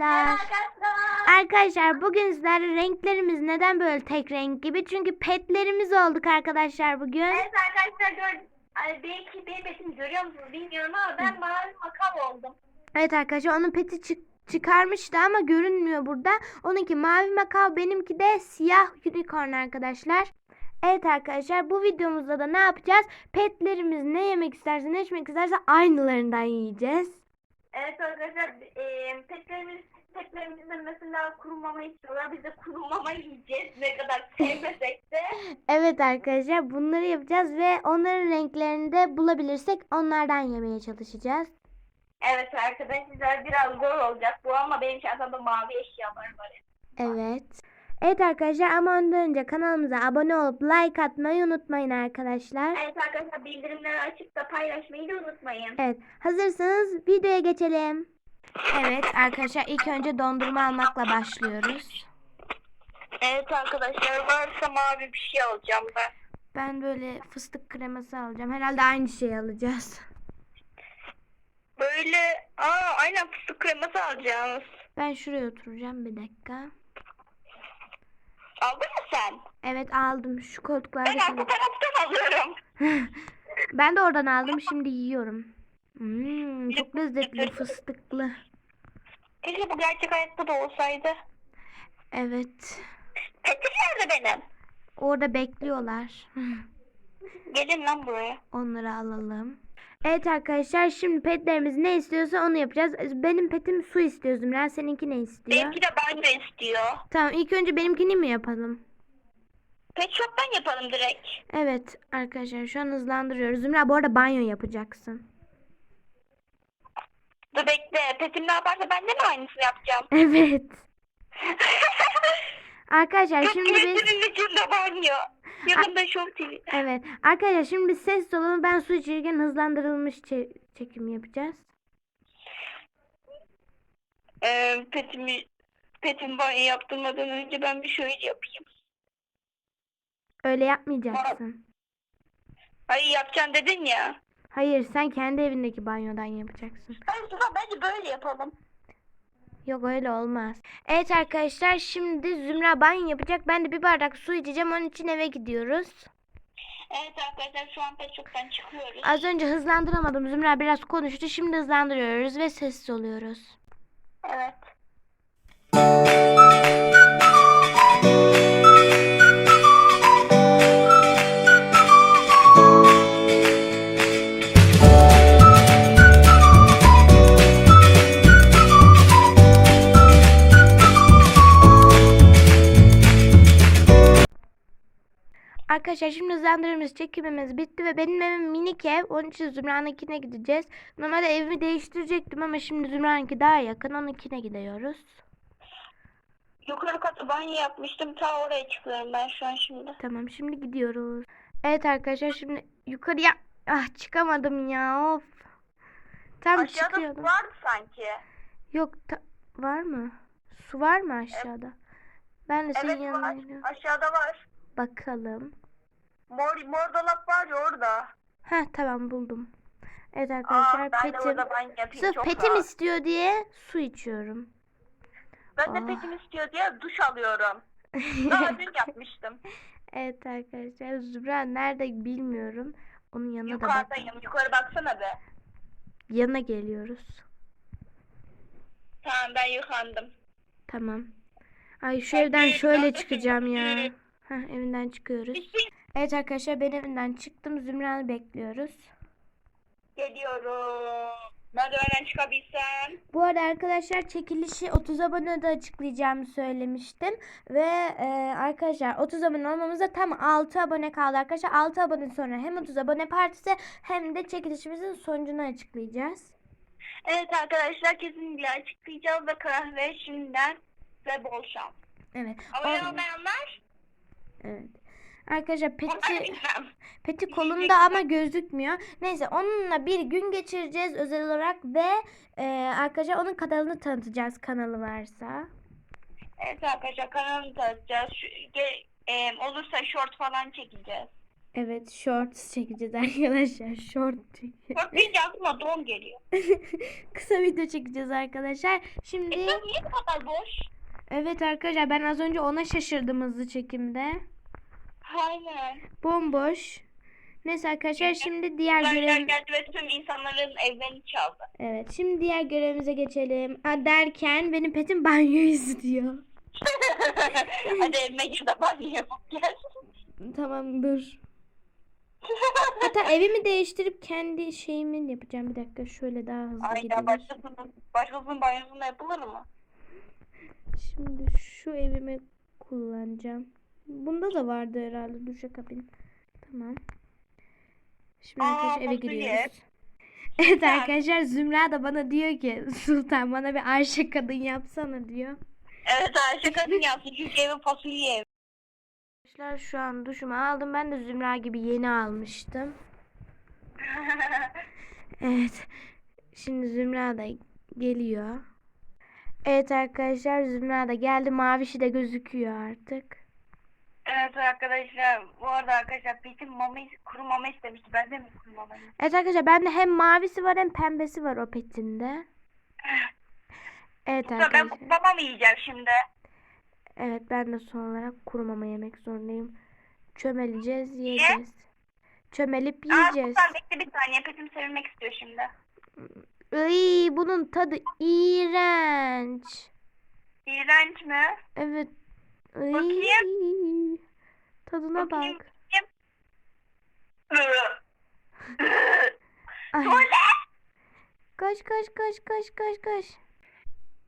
Arkadaşlar. Arkadaşlar bugün sizlerle renklerimiz neden böyle tek renk gibi? Çünkü petlerimiz olduk arkadaşlar bugün. Evet arkadaşlar gör, belki benim petimi görüyor musunuz bilmiyorum ama ben mavi makam oldum. Evet arkadaşlar onun peti çık- çıkarmıştı ama görünmüyor burada. Onunki mavi makav benimki de siyah unicorn arkadaşlar. Evet arkadaşlar bu videomuzda da ne yapacağız? Petlerimiz ne yemek isterse ne içmek isterse aynılarından yiyeceğiz. Evet arkadaşlar e, petlerimiz petlerimizde mesela kuru mama istiyorlar. Biz de kuru mama yiyeceğiz ne kadar sevmesek de. Evet arkadaşlar bunları yapacağız ve onların renklerini de bulabilirsek onlardan yemeye çalışacağız. Evet arkadaşlar biraz zor olacak bu ama benim şansımda mavi eşyalar var. Evet. Evet arkadaşlar ama ondan önce kanalımıza abone olup like atmayı unutmayın arkadaşlar. Evet arkadaşlar bildirimleri açıp da paylaşmayı da unutmayın. Evet hazırsanız videoya geçelim. Evet arkadaşlar ilk önce dondurma almakla başlıyoruz. Evet arkadaşlar varsa mavi bir şey alacağım ben. Ben böyle fıstık kreması alacağım. Herhalde aynı şeyi alacağız. Böyle aa aynen fıstık kreması alacağız. Ben şuraya oturacağım bir dakika. Aldın mı sen? Evet aldım şu koltuklarda. Ben arka taraftan alıyorum. ben de oradan aldım şimdi yiyorum. Hmm, çok lezzetli fıstıklı. Keşke bu gerçek hayatta da olsaydı. Evet. Petim nerede benim? Orada bekliyorlar. Gelin lan buraya. Onları alalım. Evet arkadaşlar şimdi petlerimiz ne istiyorsa onu yapacağız. Benim petim su istiyor Zümra. Seninki ne istiyor? Benimki de banyo istiyor. Tamam ilk önce benimkini mi yapalım? Pet shop'tan yapalım direkt. Evet arkadaşlar şu an hızlandırıyoruz. Zümra bu arada banyo yapacaksın. Dur bekle. Petim ne yaparsa ben de mi aynısını yapacağım? Evet. Arkadaşlar şimdi biz içinde banyo. Yanında Show TV. evet arkadaşlar şimdi ses olalım. Ben su içirken hızlandırılmış çe- çekim yapacağız. Ee, petimi petim banyo yaptırmadan önce ben bir şöyle yapayım. Öyle yapmayacaksın. Hayır yapacağım dedin ya. Hayır sen kendi evindeki banyodan yapacaksın. Hayır Tufan bence böyle yapalım. Yok öyle olmaz. Evet arkadaşlar şimdi Zümra banyo yapacak. Ben de bir bardak su içeceğim. Onun için eve gidiyoruz. Evet arkadaşlar şu an pet shop'tan çıkıyoruz. Az önce hızlandıramadım. Zümra biraz konuştu. Şimdi hızlandırıyoruz ve sessiz oluyoruz. Evet. Arkadaşlar şimdi hızlandırmamız çekimimiz bitti ve benim evim minik ev. Onun için Zümra'nınkine gideceğiz. Normalde evimi değiştirecektim ama şimdi Zümra'nınki daha yakın. Onunkine gidiyoruz. Yukarı katı banyo yapmıştım. Ta oraya çıkıyorum ben şu an şimdi. Tamam şimdi gidiyoruz. Evet arkadaşlar şimdi yukarıya ah çıkamadım ya of. Tam çıkıyordum. vardı sanki. Yok ta- var mı? Su var mı aşağıda? Ben de senin Evet yanına var. Aşağıda var. Bakalım. Mor, mor dolap var ya orada. Heh tamam buldum. Evet arkadaşlar Aa, ben de petim. orada banyo yapayım. Sırf çok petim rahat. istiyor diye su içiyorum. Ben de Ah. petim istiyor diye duş alıyorum. Daha dün yapmıştım. evet arkadaşlar Zübra nerede bilmiyorum. Onun yanına da bak. Yukarıdayım. Yukarı baksana be. Yanına geliyoruz. Tamam ben yıkandım. Tamam. Ay şu evden şöyle çıkacağım ya. Heh, evinden çıkıyoruz. Bir şey Evet arkadaşlar ben evinden çıktım. Zümra'yı bekliyoruz. geliyorum. Merdivenden çıkabilsem. Bu arada arkadaşlar çekilişi 30 abonede açıklayacağımı söylemiştim. Ve e, arkadaşlar 30 abone olmamıza tam 6 abone kaldı arkadaşlar. 6 abone sonra hem 30 abone partisi hem de çekilişimizin sonucunu açıklayacağız. Evet arkadaşlar kesinlikle açıklayacağız ve kahve şimdiden ve bol şans. Evet. Abone olmayanlar evet. Arkadaşlar peti, peti kolunda ama gözükmüyor. Neyse onunla bir gün geçireceğiz özel olarak ve e, arkadaşlar onun kanalını tanıtacağız kanalı varsa. Evet arkadaşlar kanalını tanıtacağız. Şu, ge, e, olursa short falan çekeceğiz. Evet shorts çekeceğiz arkadaşlar. Short çekeceğiz. Bak deyince aklıma don geliyor. Kısa video çekeceğiz arkadaşlar. Şimdi Ekran niye bu kadar boş? evet arkadaşlar ben az önce ona şaşırdım hızlı çekimde. Aynen. Bomboş. Neyse arkadaşlar şimdi diğer görev geldi ve tüm insanların evlerini çaldı. Evet şimdi diğer görevimize geçelim. Aa, derken benim petim banyo izliyor. Hadi evime gir de banyo yapıp gel. Tamam dur. Hatta evimi değiştirip kendi şeyimi yapacağım. Bir dakika şöyle daha hızlı Aynen gidilir. başkasının, başkasının banyosunda yapılır mı? Şimdi şu evimi kullanacağım. Bunda da vardı herhalde duşakabin. Tamam. Şimdi Aa, arkadaşlar eve giriyoruz. Evet Sultan. arkadaşlar Zümra da bana diyor ki Sultan bana bir Ayşe kadın yapsana diyor. Evet Ayşe kadın yaptı çünkü evin fasulye ev. Arkadaşlar şu an duşumu aldım. Ben de Zümra gibi yeni almıştım. Evet. Şimdi Zümra da geliyor. Evet arkadaşlar Zümra da geldi. Mavişi de gözüküyor artık. Evet arkadaşlar bu arada arkadaşlar Petin mama, kuru mama istemişti. Ben de mi kuru mama? Evet arkadaşlar bende hem mavisi var hem pembesi var o petinde. Evet Ben arkadaşlar. kuru mama mı yiyeceğim şimdi? Evet ben de son olarak kuru mama yemek zorundayım. Çömeleceğiz, yiyeceğiz. Çömelip Aa, yiyeceğiz. Sultan bekle bir saniye. Petim sevilmek istiyor şimdi. Iy, bunun tadı iğrenç. İğrenç mi? Evet. Bakayım. Tadına Bakayım. bak. Ay. Tuvalet. Koş koş koş koş koş koş.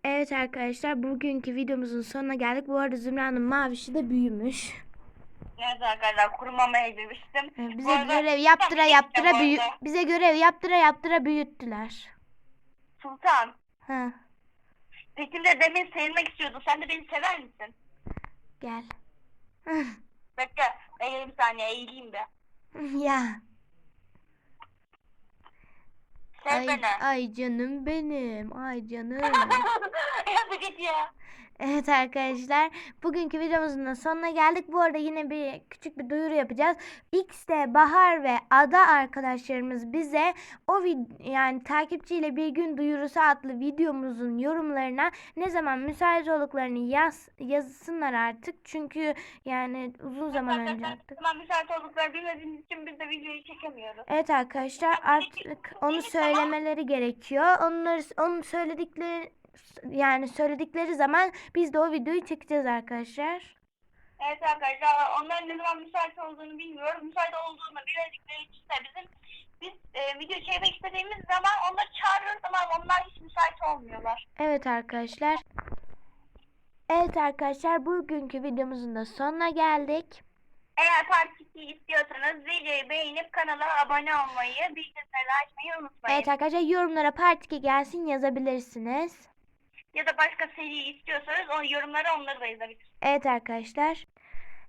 Evet arkadaşlar bugünkü videomuzun sonuna geldik. Bu arada Zümra'nın mavişi de büyümüş. Evet arkadaşlar kuru mama yedirmiştim. Ee, Bu Bize arada görev yaptıra yaptıra bu büyü arada. bize görev yaptıra yaptıra büyüttüler. Sultan. Ha, Petin de demin sevilmek istiyordu. Sen de beni sever misin? Gel. Bekle. Bekle bir saniye eğileyim de. ya. Sev Ay, beni. ay canım benim. Ay canım. Hadi git ya. Evet arkadaşlar bugünkü videomuzun da sonuna geldik. Bu arada yine bir küçük bir duyuru yapacağız. X'te Bahar ve Ada arkadaşlarımız bize o yani takipçiyle bir gün duyurusu adlı videomuzun yorumlarına ne zaman müsait olduklarını yaz yazsınlar artık. Çünkü yani uzun zaman önce attık. Tamam müsait oldukları bilmediğimiz için biz de videoyu çekemiyoruz. Evet arkadaşlar artık onu söylemeleri gerekiyor. Onları onun söyledikleri yani söyledikleri zaman biz de o videoyu çekeceğiz arkadaşlar. Evet arkadaşlar onların ne zaman müsait olduğunu bilmiyoruz. Müsait olduğunu biledikleri için de bizim biz e, video çekmek istediğimiz zaman onları çağırıyoruz ama onlar hiç müsait olmuyorlar. Evet arkadaşlar. Evet arkadaşlar bugünkü videomuzun da sonuna geldik. Eğer part 2 istiyorsanız videoyu beğenip kanala abone olmayı, bildirimleri açmayı unutmayın. Evet arkadaşlar yorumlara part 2 gelsin yazabilirsiniz. Ya da başka seri istiyorsanız o yorumlara onları da yazabilirsiniz. Evet arkadaşlar.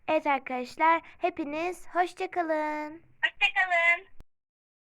Evet arkadaşlar hepiniz hoşçakalın. Hoşçakalın.